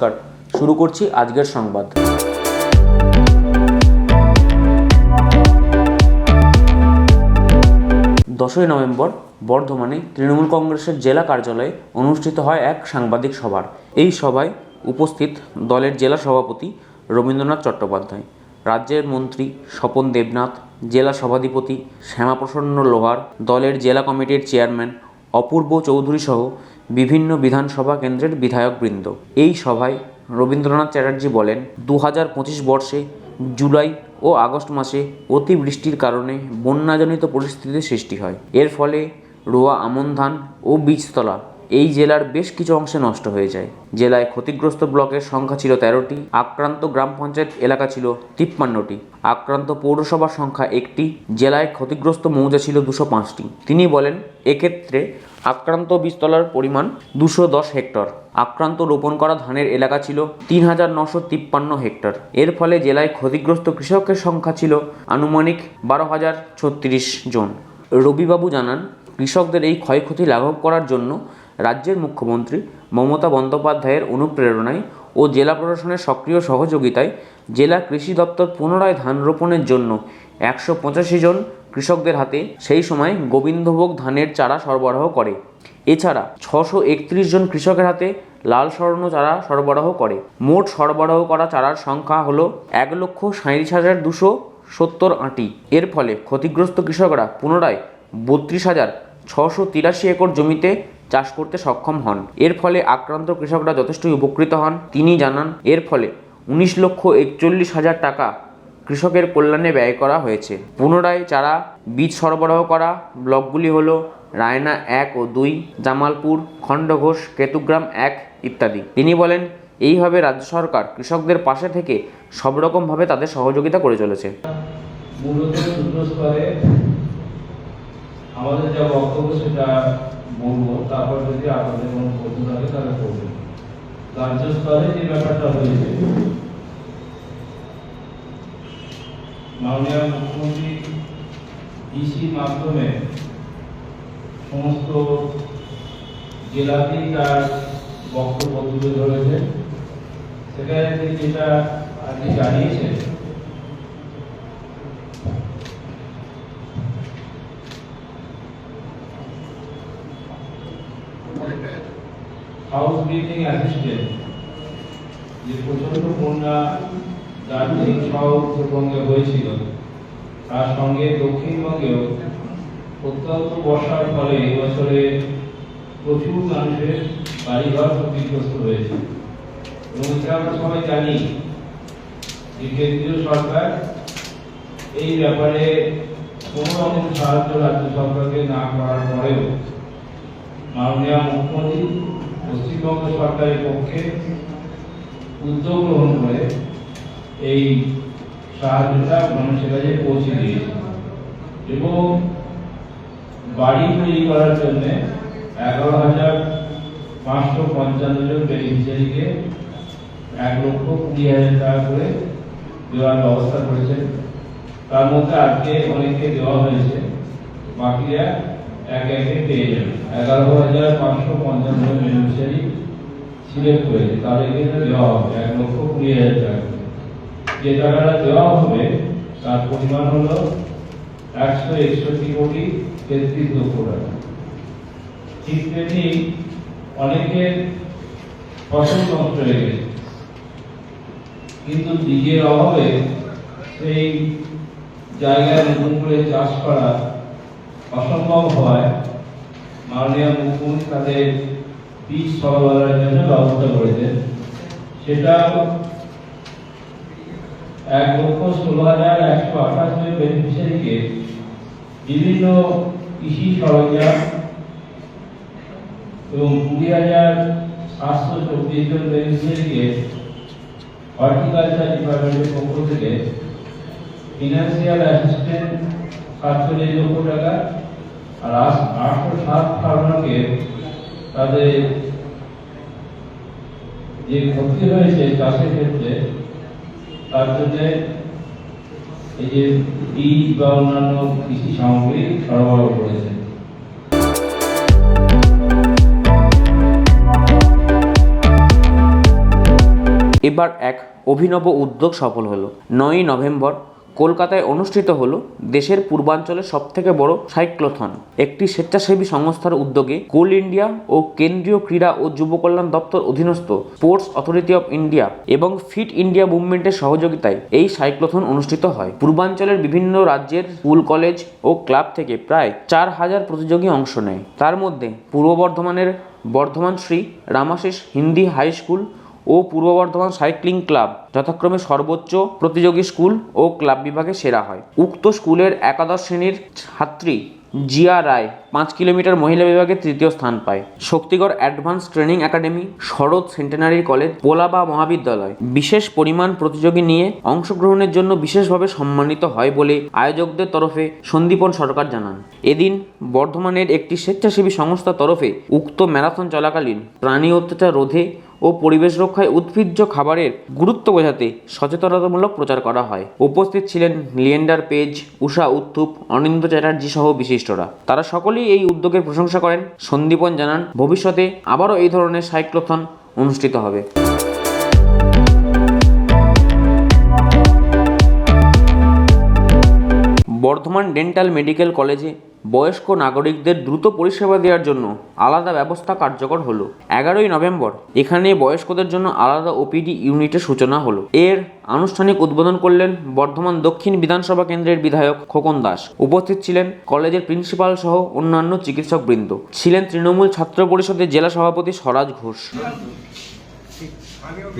নমস্কার, শুরু করছি আজকের সংবাদ। দশই নভেম্বর, বর্ধমানে তৃণমূল কংগ্রেসের জেলা কার্যালয়ে অনুষ্ঠিত হয় এক সাংবাদিক সভার। এই সভায় উপস্থিত দলের জেলা সভাপতি রবীন্দ্রনাথ চট্টোপাধ্যায়, রাজ্যের মন্ত্রী স্বপন দেবনাথ, জেলা সভাধিপতি শ্যামাপ্রসন্ন লোহার, দলের জেলা কমিটির চেয়ারম্যান অপূর্ব চৌধুরী সহ বিভিন্ন বিধানসভা কেন্দ্রের বিধায়কবৃন্দ। এই সভায় রবীন্দ্রনাথ চ্যাটার্জি বলেন দু হাজার পঁচিশ বর্ষে জুলাই ও আগস্ট মাসে অতিবৃষ্টির কারণে বন্যাজনিত পরিস্থিতির সৃষ্টি হয়। এর ফলে রোয়া আমন ধান ও বীজতলা এই জেলার বেশ কিছু অংশে নষ্ট হয়ে যায়। জেলায় ক্ষতিগ্রস্ত ব্লকের সংখ্যা ছিল তেরোটি, আক্রান্ত গ্রাম পঞ্চায়েত এলাকা ছিল তিপ্পান্নটি। আক্রান্ত পৌরসভার সংখ্যা একটি, জেলায় ক্ষতিগ্রস্ত মৌজা ছিল দুশো পাঁচটি। তিনি বলেন, এক্ষেত্রে আক্রান্ত বীজতলার পরিমাণ দুশো দশ হেক্টর। আক্রান্ত রোপণ করা ধানের এলাকা ছিল তিন হাজার নশো তিপ্পান্ন হেক্টর। এর ফলে জেলায় ক্ষতিগ্রস্ত কৃষকের সংখ্যা ছিল আনুমানিক বারো হাজার ছত্রিশ জন। রবিবাবু জানান, কৃষকদের এই ক্ষয়ক্ষতি লাঘব করার জন্য রাজ্যের মুখ্যমন্ত্রী মমতা বন্দ্যোপাধ্যায়ের অনুপ্রেরণায় ও জেলা প্রশাসনের সক্রিয় সহযোগিতায় জেলা কৃষি দপ্তর পুনরায় ধান রোপণের জন্য একশো পঁচাশি জন কৃষকদের হাতে সেই সময় গোবিন্দভোগ ধানের চারা সরবরাহ করে। এছাড়া ছশো একত্রিশ জন কৃষকের হাতে লাল স্বর্ণ চারা সরবরাহ করে। মোট সরবরাহ করা চারার সংখ্যা হলো এক লক্ষ সাঁত্রিশ হাজার দুশো সত্তর আঁটি। এর ফলে ক্ষতিগ্রস্ত কৃষকরা পুনরায় বত্রিশ হাজার ছশো তিরাশি একর জমিতে চাষ করতে সক্ষম হন। এর ফলে আক্রান্ত কৃষকরা যথেষ্টই উপকৃত হন। তিনি জানান, এর ফলে উনিশ লক্ষ একচল্লিশ হাজার টাকা কৃষকের কল্যাণে ব্যয় করা হয়েছে। পুনরায় চারা, বীজ সরবরাহ করা, ব্লকগুলি হলো রায়না এক ও দুই, জামালপুর, খণ্ডঘোষ, কেতুগ্রাম এক ইত্যাদি। তিনি বলেন এইভাবে রাজ্য সরকার কৃষকদের পাশে থেকে সব রকমভাবে তাদের সহযোগিতা করে চলেছে। আমাদের যা বক্তব্য সেটা বলব তারপর যদি আপনাদের কোনো প্রশ্ন থাকে, তাহলে করবেন রাজ্য স্তরে যে ব্যাপারটা হয়েছে। মাননীয় মুখ্যমন্ত্রী ইসির মাধ্যমে সমস্ত জেলাতেই তার বক্তব্য তুলে ধরেছে। সেখানে যেটা আজকে জানিয়েছেন বিল্ডিং অ্যাসিস্ট্যান্ট যে প্রচণ্ড বন্যা দার্জিলিং উত্তরবঙ্গে হয়েছিল। তার সঙ্গে দক্ষিণবঙ্গেও অত্যন্ত বর্ষার ফলে এবছরে প্রচুর মানুষের বাড়িঘর ক্ষতিগ্রস্ত হয়েছে। এবং আমরা সবাই জানি যে কেন্দ্রীয় সরকার এই ব্যাপারে কোনো রকম সাহায্য রাজ্য সরকারকে না করার পরেও মাননীয় মুখ্যমন্ত্রী পশ্চিমবঙ্গ সরকারের পক্ষে উদ্যোগ গ্রহণ করে এই সাহায্যটা মানুষের কাছে পৌঁছে দিয়েছে। এবং বাড়ি তৈরি করার জন্য এগারো হাজার পাঁচশো পঞ্চান্ন জন বেনিফিশিয়ারিকে এক লক্ষ কুড়ি হাজার টাকা করে দেওয়ার ব্যবস্থা করেছেন। তার মধ্যে আজকে অনেককে দেওয়া হয়েছে। বাকিরা এক পেয়ে যাবে। এগারো হাজার পাঁচশো পঞ্চান্ন সিলেক্ট তাদেরকে দেওয়া হবে এক লক্ষ কুড়ি হাজার টাকা। যে টাকাটা দেওয়া হবে, তার পরিমাণ হলো একশো একষট্টি কোটি তেত্রিশ লক্ষ টাকা। ঠিক কিন্তু অভাবে সেই জায়গায় নতুন করে চাষ করা অসম্ভব হয়। মাননীয় মুখ্যমন্ত্রী তাদের বীজ সরবরাহের জন্য ব্যবস্থা করেছেন। সেটা এক লক্ষ ষোলো হাজার একশো আঠাশ জন বেনিফিশিয়ারিকে বিভিন্ন কৃষি সরঞ্জাম এবং কুড়ি হাজার সাতশো চব্বিশ জন বেনিফিশিয়ারিকে হর্টিকালচার ডিপার্টমেন্টের পক্ষ থেকে ফিনান্সিয়াল অ্যাসিস্ট্যান্ট সাতচল্লিশ লক্ষ টাকা আর আটশো সাত তাদের যে ক্ষতি হয়েছে চাষের ক্ষেত্রে, তার জন্য এই যে বীজ বা অন্যান্য কৃষি সামগ্রী সরবরাহ করেছে। এইবার এক অভিনব উদ্যোগ সফল হলো। নয়ই নভেম্বর কলকাতায় অনুষ্ঠিত হল দেশের পূর্বাঞ্চলের সবথেকে বড় সাইক্লোথন, একটি স্বেচ্ছাসেবী সংস্থার উদ্যোগে কোল ইন্ডিয়া ও কেন্দ্রীয় ক্রীড়া ও যুব কল্যাণ দপ্তর অধীনস্থ স্পোর্টস অথরিটি অফ ইন্ডিয়া এবং ফিট ইন্ডিয়া মুভমেন্টের সহযোগিতায় এই সাইক্লোথন অনুষ্ঠিত হয়। পূর্বাঞ্চলের বিভিন্ন রাজ্যের স্কুল, কলেজ ও ক্লাব থেকে প্রায় চার হাজার প্রতিযোগী অংশ নেয়। তার মধ্যে পূর্ব বর্ধমানের বর্ধমান শ্রী রামাশিস হিন্দি হাই স্কুল ও পূর্ব বর্ধমান সাইক্লিং ক্লাব যথাক্রমে সর্বোচ্চ প্রতিযোগী স্কুল ও ক্লাব বিভাগে সেরা হয়। উক্ত স্কুলের একাদশ শ্রেণির ছাত্রী জিয়া রায় পাঁচ কিলোমিটার মহিলা বিভাগে তৃতীয় স্থান পায়। Shaktigarh advance training academy, Sarat centenary college পোলাবা মহাবিদ্যালয়। বিশেষ পরিমাণ প্রতিযোগী নিয়ে অংশগ্রহণের জন্য বিশেষভাবে সম্মানিত হয় বলে আয়োজকদের তরফে সন্দীপন সরকার জানান। এদিন বর্ধমানের একটি স্বেচ্ছাসেবী সংস্থার তরফে উক্ত ম্যারাথন চলাকালীন প্রাণী অত্যাচার রোধে ও পরিবেশ রক্ষায় উদ্ভিজ্জ খাবারের গুরুত্ব বোঝাতে সচেতনতামূলক প্রচার করা হয়। উপস্থিত ছিলেন লিয়েন্ডার পেজ, উষা উত্থুপ অনিন্দ চ্যাটার্জি সহ বিশিষ্টরা। তারা সকলেই এই উদ্যোগের প্রশংসা করেন। সন্দীপন জানান, ভবিষ্যতে আবারও এই ধরনের সাইক্লোথন অনুষ্ঠিত হবে। বর্ধমান ডেন্টাল মেডিকেল কলেজে বয়স্ক নাগরিকদের দ্রুত পরিষেবা দেওয়ার জন্য আলাদা ব্যবস্থা কার্যকর হলো। এগারোই নভেম্বর এখানে বয়স্কদের জন্য আলাদা ওপিডি ইউনিটের সূচনা হলো। এর আনুষ্ঠানিক উদ্বোধন করলেন বর্ধমান দক্ষিণ বিধানসভা কেন্দ্রের বিধায়ক খোকন দাস। উপস্থিত ছিলেন কলেজের প্রিন্সিপাল সহ অন্যান্য চিকিৎসকবৃন্দ। ছিলেন তৃণমূল ছাত্র পরিষদের জেলা সভাপতি স্বরাজ ঘোষ।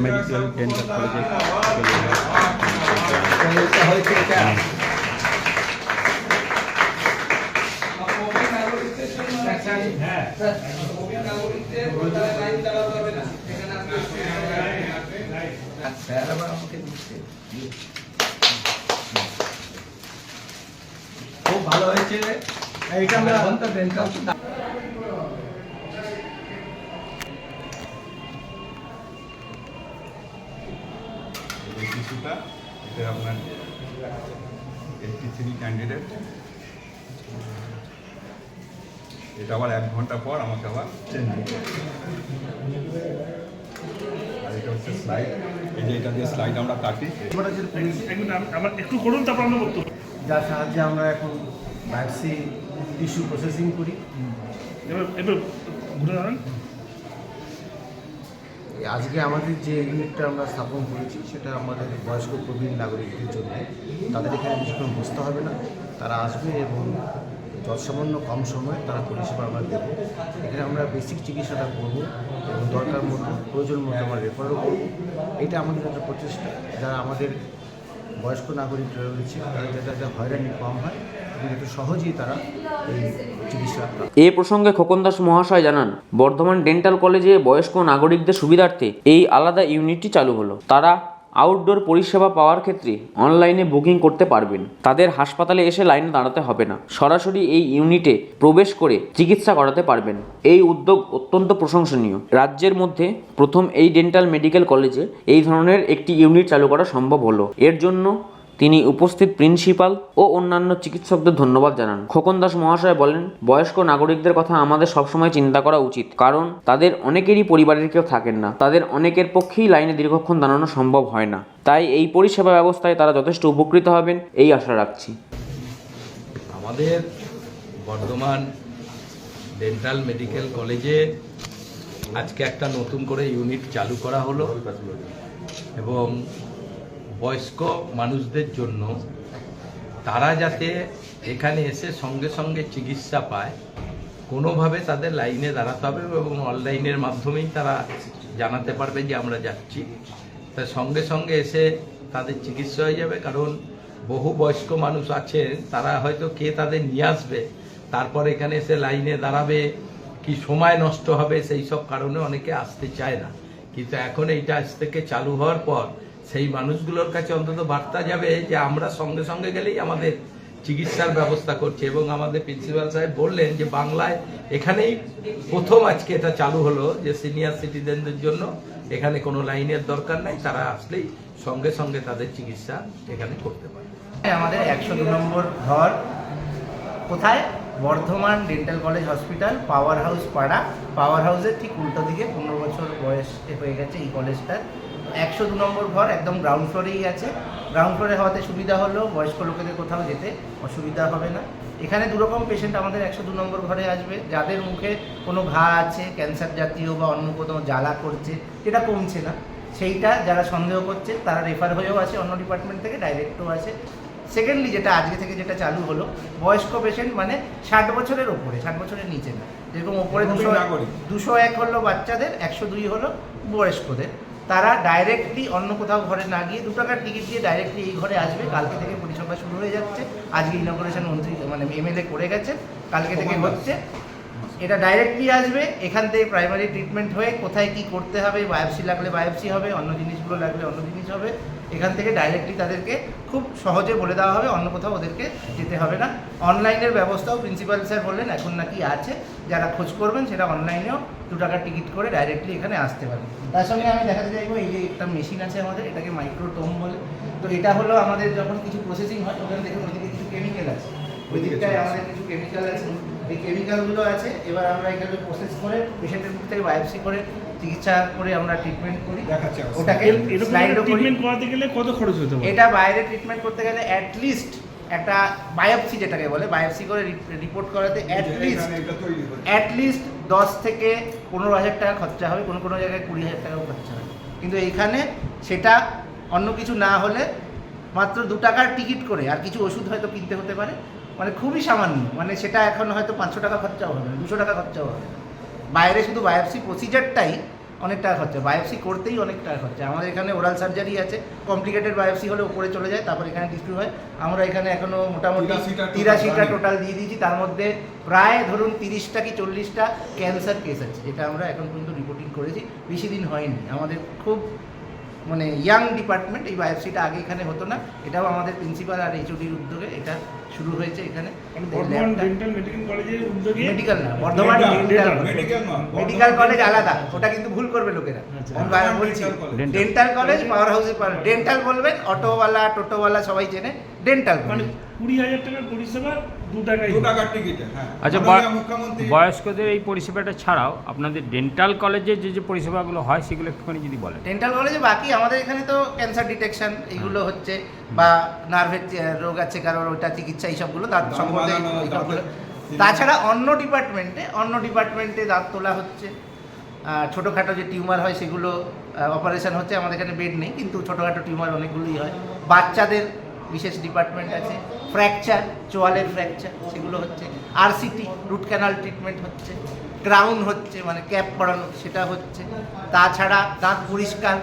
মেডিকেল ডেন্টাল কলেজে খুব ভালো হয়েছে এইটা আপনার এইটটি থ্রি ক্যান্ডিডেট এটা আবার এক ঘণ্টা পর আমাকে আবার চেঞ্জ করতে আর এটা হচ্ছে স্লাইড এই যে এটা দিয়ে স্লাইড আমরা কাটি। একটু আমার একটু করুন তারপর আমরা যার সাহায্যে আমরা এখন ভ্যাকসিন টিস্যু প্রসেসিং করি। এবার ঘুরে দাঁড়ান। আজকে আমাদের যে ইউনিটটা আমরা স্থাপন করেছি সেটা আমাদের বয়স্ক প্রবীণ নাগরিকদের জন্য। তাদের এখানে বেশিক্ষণ বসতে হবে না। তারা আসবে এবং যৎসামান্য কম সময়ে তারা পরিষেবা আমরা দেবো। এখানে আমরা বেসিক চিকিৎসাটা করব এবং দরকার মতো, প্রয়োজন মতো আমরা রেফারও করব। এটা আমাদের একটা প্রচেষ্টা। যারা আমাদের বয়স্ক নাগরিকরা রয়েছে তাদের যাতে যাতে হয়রানি কম হয় সহজেই তারা এ প্রসঙ্গে খোকন দাস মহাশয় জানান, বর্ধমান ডেন্টাল কলেজে বয়স্ক নাগরিকদের সুবিধার্থে এই আলাদা ইউনিটটি চালু হলো। তারা আউটডোর পরিষেবা পাওয়ার ক্ষেত্রে অনলাইনে বুকিং করতে পারবেন। তাদের হাসপাতালে এসে লাইনে দাঁড়াতে হবে না। সরাসরি এই ইউনিটে প্রবেশ করে চিকিৎসা করাতে পারবেন। এই উদ্যোগ অত্যন্ত প্রশংসনীয়। রাজ্যের মধ্যে প্রথম এই ডেন্টাল মেডিকেল কলেজে এই ধরনের একটি ইউনিট চালু করা সম্ভব হলো। এর জন্য তিনি উপস্থিত প্রিন্সিপাল ও অন্যান্য চিকিৎসকদের ধন্যবাদ জানান। খোকন দাস মহাশয় বলেন, বয়স্ক নাগরিকদের কথা আমাদের সবসময় চিন্তা করা উচিত, কারণ তাদের অনেকেরই পরিবারের কেউ থাকেন না। তাদের অনেকের পক্ষেই লাইনে দীর্ঘক্ষণ দাঁড়ানো সম্ভব হয় না। তাই এই পরিষেবা ব্যবস্থায় তারা যথেষ্ট উপকৃত হবেন, এই আশা রাখছি। আমাদের বর্ধমান ডেন্টাল মেডিকেল কলেজে আজকে একটা নতুন করে ইউনিট চালু করা হলো এবং বয়স্ক মানুষদের জন্য তারা যাতে এখানে এসে সঙ্গে সঙ্গে চিকিৎসা পায়, কোনোভাবে তাদের লাইনে দাঁড়াতে হবে এবং অনলাইনের মাধ্যমেই তারা জানাতে পারবে যে আমরা যাচ্ছি। তা সঙ্গে সঙ্গে এসে তাদের চিকিৎসা হয়ে যাবে, কারণ বহু বয়স্ক মানুষ আছেন তারা হয়তো কে তাদের নিয়ে আসবে, তারপর এখানে এসে লাইনে দাঁড়াবে, কি সময় নষ্ট হবে, সেই সব কারণে অনেকে আসতে চায় না। কিন্তু এখন এইটা আজ থেকে চালু হওয়ার পর সেই মানুষগুলোর কাছে অন্তত বার্তা যাবে যে আমরা সঙ্গে সঙ্গে গেলেই আমাদের চিকিৎসার ব্যবস্থা করছে। এবং আমাদের প্রিন্সিপাল সাহেব বললেন যে বাংলায় এখানেই প্রথম আজকে এটা চালু হলো যে সিনিয়র সিটিজেনদের জন্য এখানে কোনো লাইনের দরকার নাই, তারা আসলেই সঙ্গে সঙ্গে তাদের চিকিৎসা এখানে করতে পারে আমাদের একশো দু নম্বর ঘর। কোথায়? Bardhaman dental college hospital, power house পাড়া। পাওয়ার হাউসের ঠিক উল্টো দিকে, পনেরো বছর বয়স হয়ে গেছে এই কলেজটার। একশো দু নম্বর ঘর একদম গ্রাউন্ড ফ্লোরেই আছে। গ্রাউন্ড ফ্লোরে হওয়াতে সুবিধা হলো বয়স্ক লোকেদের কোথাও যেতে অসুবিধা হবে না। এখানে দুরকম পেশেন্ট আমাদের একশো দু নম্বর ঘরে আসবে। যাদের মুখে কোনো ঘা আছে ক্যান্সার জাতীয় বা অন্য কোনো জ্বালা করছে যেটা কমছে না সেইটা যারা সন্দেহ করছে তারা রেফার হয়েও আছে অন্য ডিপার্টমেন্ট থেকে ডাইরেক্টও আছে সেকেন্ডলি যেটা আজকে থেকে যেটা চালু হলো বয়স্ক পেশেন্ট মানে ষাট বছরের ওপরে ষাট বছরের নিচে না। যেরকম ওপরে দুশো। দুশো এক হলো বাচ্চাদের একশো দুই হলো বয়স্কদের। তারা ডাইরেক্টলি অন্য কোথাও ঘরে না গিয়ে দু টাকার টিকিট দিয়ে ডাইরেক্টলি এই ঘরে আসবে। কালকে থেকে পরিষেবা শুরু হয়ে যাচ্ছে। আজকে ইনগ্রেশন মন্ত্রী মানে এমএলএ করে গেছে। কালকে থেকে হচ্ছে। এটা ডাইরেক্টলি আসবে। এখান থেকে প্রাইমারি ট্রিটমেন্ট হয়ে কোথায় কি করতে হবে বায়োপসি লাগলে বায়োপসি হবে অন্য জিনিসগুলো লাগলে অন্য জিনিস হবে। এখান থেকে ডাইরেক্টলি তাদেরকে খুব সহজে বলে দেওয়া হবে। অন্য কোথাও ওদেরকে যেতে হবে না। অনলাইনের ব্যবস্থাও প্রিন্সিপাল স্যার বললেন এখন নাকি আছে। যারা খোঁজ করবেন সেটা অনলাইনেও দু টাকার টিকিট করে ডাইরেক্টলি এখানে আসতে পারবেন। তার সঙ্গে আমি দেখাতে চাইব এই যে একটা মেশিন আছে আমাদের এটাকে মাইক্রোটোম বলে। তো এটা হলো আমাদের যখন কিছু প্রসেসিং হয় ওখানে দেখুন ওইদিকে কিছু কেমিক্যাল আছে। ওই দিকটায় আমাদের কিছু কেমিক্যাল আছে। এই কেমিক্যালগুলো আছে এবার আমরা এখানে প্রসেস করে পেশেন্টের মুখ থেকে বায়োপসি করে চিকিৎসা করে আমরা ট্রিটমেন্ট করি। ওটাকে ট্রিটমেন্ট করাতে গেলে কত খরচ হতে পারে? এটা বাইরে ট্রিটমেন্ট করতে গেলে অ্যাটলিস্ট একটা বায়োপসি যেটাকে বলে বায়োপসি করে রিপোর্ট করাতে অ্যাটলিস্ট অ্যাটলিস্ট দশ থেকে পনেরো হাজার টাকা খরচা হবে কোনো কোনো জায়গায় কুড়ি হাজার টাকাও খরচা হবে। কিন্তু এইখানে সেটা অন্য কিছু না হলে মাত্র দু টাকার টিকিট করে আর কিছু ওষুধ হয়তো কিনতে হতে পারে। মানে খুবই সামান্য মানে সেটা এখন হয়তো পাঁচশো টাকা খরচাও হবে না দুশো টাকা খরচাও হবে বাইরে শুধু বায়োপসি প্রসিজারটাই অনেক টাকা খরচা বায়োপসি করতেই অনেক টাকা খরচা আমাদের এখানে ওরাল সার্জারি আছে। কমপ্লিকেটেড বায়োপসি হলে উপরে চলে যায় তারপর এখানে ডিস্ট্রিউ হয়। আমরা এখানে এখনও মোটামুটি তিরাশিটা টোটাল দিয়ে দিয়েছি। তার মধ্যে প্রায় ধরুন তিরিশটা কি চল্লিশটা ক্যান্সার কেস আছে যেটা আমরা এখন পর্যন্ত রিপোর্টিং করেছি। বেশি দিন হয়নি। আমাদের খুব মানে ইয়াং ডিপার্টমেন্ট এই বায়োপসিটা আগে এখানে হতো না। এটাও আমাদের প্রিন্সিপাল আর এইচওডির উদ্যোগে এটা শুরু হয়েছে এখানে। মেডিকেল মেডিকেল না বর্ধমান মেডিকেল কলেজ আলাদা ওটা কিন্তু ভুল করবে লোকেরা। আচ্ছা। বলছি ডেন্টাল কলেজ পাওয়ার হাউসে ডেন্টাল বলবেন অটোওয়ালা টোটোওয়ালা সবাই চেনে ডেন্টাল মানে কলেজ কুড়ি হাজার টাকার পরিষেবা দু টাকায় দু টাকার টিকিটে হ্যাঁ। আচ্ছা মুখ্যমন্ত্রী বয়স্কদের এই পরিষেবাটা ছাড়াও আপনাদের ডেন্টাল কলেজে যে যে পরিষেবাগুলো হয় সেগুলো একটুখানি যদি বলেন। ডেন্টাল কলেজে বাকি আমাদের এখানে তো ক্যান্সার ডিটেকশন এইগুলো হচ্ছে বা নার্ভের রোগ আছে কারোর ওটা চিকিৎসা এইসবগুলো দাঁত দাঁত সম্বন্ধে তাছাড়া অন্য ডিপার্টমেন্টে অন্য ডিপার্টমেন্টে দাঁত তোলা হচ্ছে। ছোটোখাটো যে টিউমার হয় সেগুলো অপারেশন হচ্ছে আমাদের এখানে বেড নেই কিন্তু ছোটোখাটো টিউমার অনেকগুলোই হয়। বাচ্চাদের বিশেষ ডিপার্টমেন্ট আছে। ফ্র্যাকচার চোয়ালের ফ্র্যাকচার সেগুলো হচ্ছে। আরসিটি রুট ক্যানাল ট্রিটমেন্ট হচ্ছে। ক্রাউন হচ্ছে মানে ক্যাপ পড়ানো, সেটা হচ্ছে। তাছাড়া দাঁত পরিষ্কার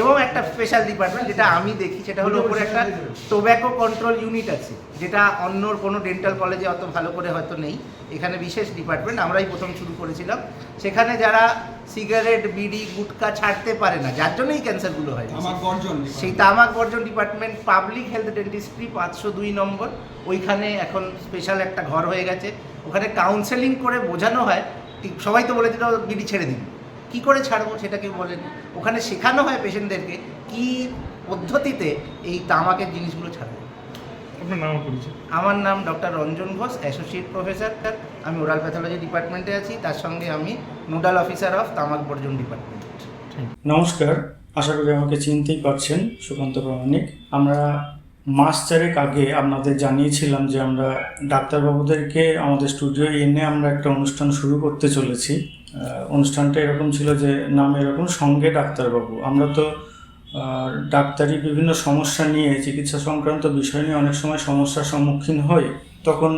এবং একটা স্পেশাল ডিপার্টমেন্ট যেটা আমি দেখি সেটা হলো উপরে একটা টোব্যাকো কন্ট্রোল ইউনিট আছে যেটা অন্য কোনো ডেন্টাল কলেজে অত ভালো করে হয়তো নেই। এখানে বিশেষ ডিপার্টমেন্ট আমরাই প্রথম শুরু করেছিলাম। সেখানে যারা সিগারেট বিড়ি গুটকা ছাড়তে পারে না যার জন্যই ক্যান্সারগুলো হয়। সেই তামাক বর্জন ডিপার্টমেন্ট পাবলিক হেলথ ডেন্টিস্ট্রি পাঁচশো দুই নম্বর ওইখানে এখন স্পেশাল একটা ঘর হয়ে গেছে। ওখানে কাউন্সেলিং করে বোঝানো হয় ঠিক সবাই তো বলে দিল বিড়ি ছেড়ে দিন কী করে ছাড়বো সেটা কেউ বলেনি। ওখানে শেখানো হয় পেশেন্টদেরকে কী পদ্ধতিতে এই তামাকের জিনিসগুলো ছাড়বে। আপনার নাম পরিচয়। আমার নাম doctor Ranjan Ghosh associate professor. আমি ওরাল প্যাথোলজি ডিপার্টমেন্টে আছি। তার সঙ্গে আমি নোডাল অফিসার অফ তামাক বর্জন ডিপার্টমেন্ট। নমস্কার আশা করি আমাকে চিনতেই পারছেন সুকান্ত প্রামাণিক। আমরা মাস চারেক আগে আপনাদের জানিয়েছিলাম যে আমরা ডাক্তারবাবুদেরকে আমাদের স্টুডিওয়ে এনে আমরা একটা অনুষ্ঠান শুরু করতে চলেছি। অনুষ্ঠানটা এরকম ছিল যে নাম এরকম, সঙ্গে ডাক্তারবাবু। আমরা তো ডাক্তারি বিভিন্ন সমস্যা নিয়ে, চিকিৎসা সংক্রান্ত বিষয় নিয়ে অনেক সময় সমস্যার সম্মুখীন হই। তখন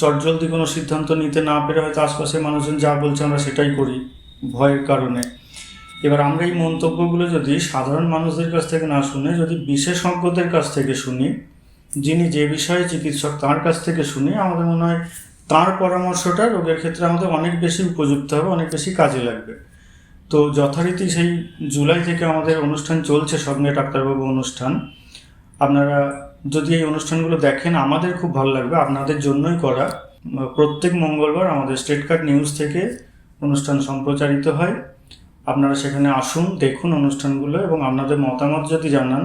চটজলদি কোনো সিদ্ধান্ত নিতে না পেরে হয়তো আশপাশের মানুষজন যা বলছে আমরা সেটাই করি, ভয়ের কারণে। এবার আমরা এই মন্তব্যগুলো যদি সাধারণ মানুষদের কাছ থেকে না শুনে, যদি বিশেষজ্ঞদের কাছ থেকে শুনি, যিনি যে বিষয়ে চিকিৎসক তার কাছ থেকে শুনি, আমাদের মনে হয় তার পরামর্শটা রোগের ক্ষেত্রে আমাদের অনেক বেশি উপযুক্ত হবে, অনেক বেশি কাজে লাগবে। তো যথারীতি সেই জুলাই থেকে আমাদের অনুষ্ঠান চলছে সঙ্গে ডাক্তারবাবু অনুষ্ঠান। আপনারা যদি এই অনুষ্ঠানগুলো দেখেন, আমাদের খুব ভালো লাগবে, আপনাদের জন্যই করা। প্রত্যেক মঙ্গলবার আমাদের স্টেট কার্ড নিউজ থেকে অনুষ্ঠান সম্প্রচারিত হয়। আপনারা সেখানে আসুন, দেখুন অনুষ্ঠানগুলো এবং আপনাদের মতামত যদি জানান